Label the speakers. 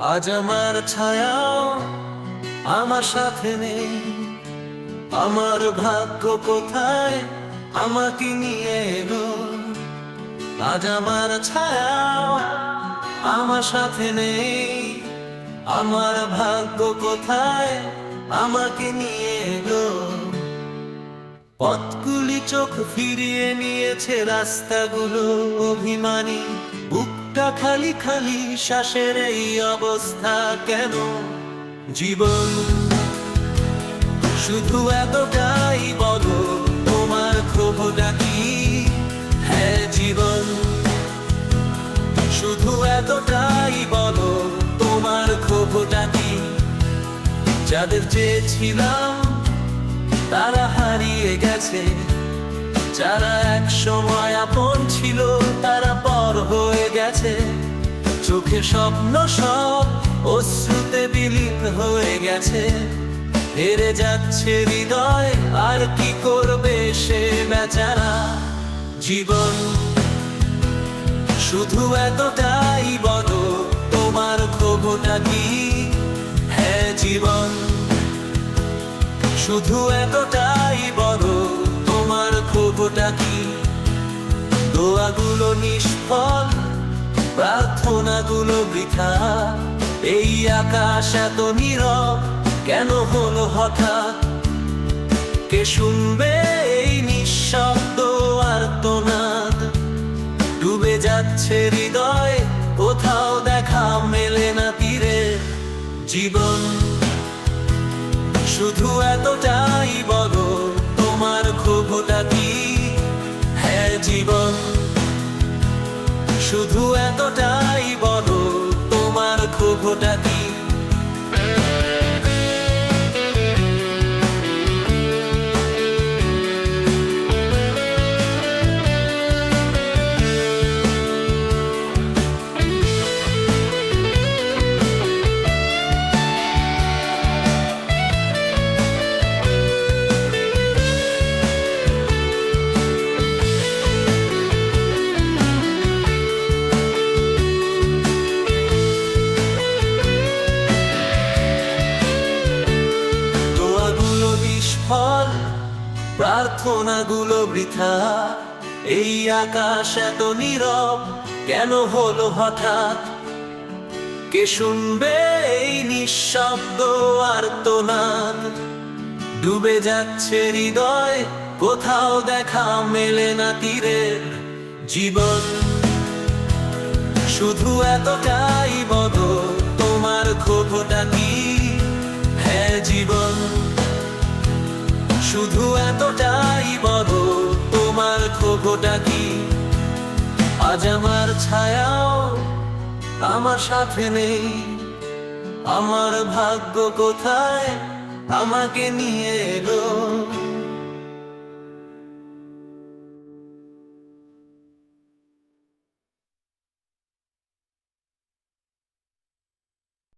Speaker 1: আজ আমার ছায়াও আমার সাথে নেই। আমার ভাগ্য কোথায়? আমাকে নিয়ে এলো। আজ আমার ছায়াও আমার সাথে নেই। আমার ভাগ্য কোথায়? আমাকে নিয়ে এলো। পথগুলি চোখ ফিরিয়ে নিয়েছে রাস্তাগুলো অভিমানী। বুকটা খালি খালি শ্বাসের এই অবস্থা কেন? জীবন শুধু এতটাই বলো, তোমার ক্ষোভটা কি? হ্যাঁ জীবন শুধু এতটাই বলো, তোমার ক্ষোভটা কি? যাদের চেয়েছিলাম তারা হারিয়ে গেছে যারা এক সময় আপন ছিল, তারা পর হয়ে গেছে। চোখে স্বপ্ন সব অশ্রুতে বিলীন হয়ে গেছে। হেরে যাচ্ছে হৃদয়, আর কি করবে সে বেচারা? জীবন শুধু এতটাই বলো তোমার ক্ষোভটা কি? হ্যাঁ জীবন শুধু এতটাই বড়। দোয়াগুলো নিষ্ফল, প্রার্থনাগুলো বৃথা। এই আকাশ এত নীরব, কেন হলো হঠাৎ? কে শুনবে এই নিঃশব্দ আর্তনাদ? ডুবে যাচ্ছে হৃদয়, কোথাও দেখা মেলে না তীরে। জীবন শুধু এতটাই বলো তোমার ক্ষোভটা কি? হ্যাঁ জীবন শুধু এতটাই প্রার্থনাগুলো বৃথা। এই আকাশ এত নীরব, কেন হলো হঠাৎ? কে শুনবে এই নিঃশব্দ আর্তনাদ? ডুবে যাচ্ছে হৃদয়, কোথাও দেখা মেলে না তীরের জীবন। শুধু এতটাই বলো তোমার ক্ষোভটা কি? হ্যাঁ জীবন। শুধু এতটাই বলো তোমার ক্ষোভটা কি? আজ আমার ছায়াও আমার সাথে নেই। আমার ভাগ্য কোথায় আমাকে নিয়ে এলো?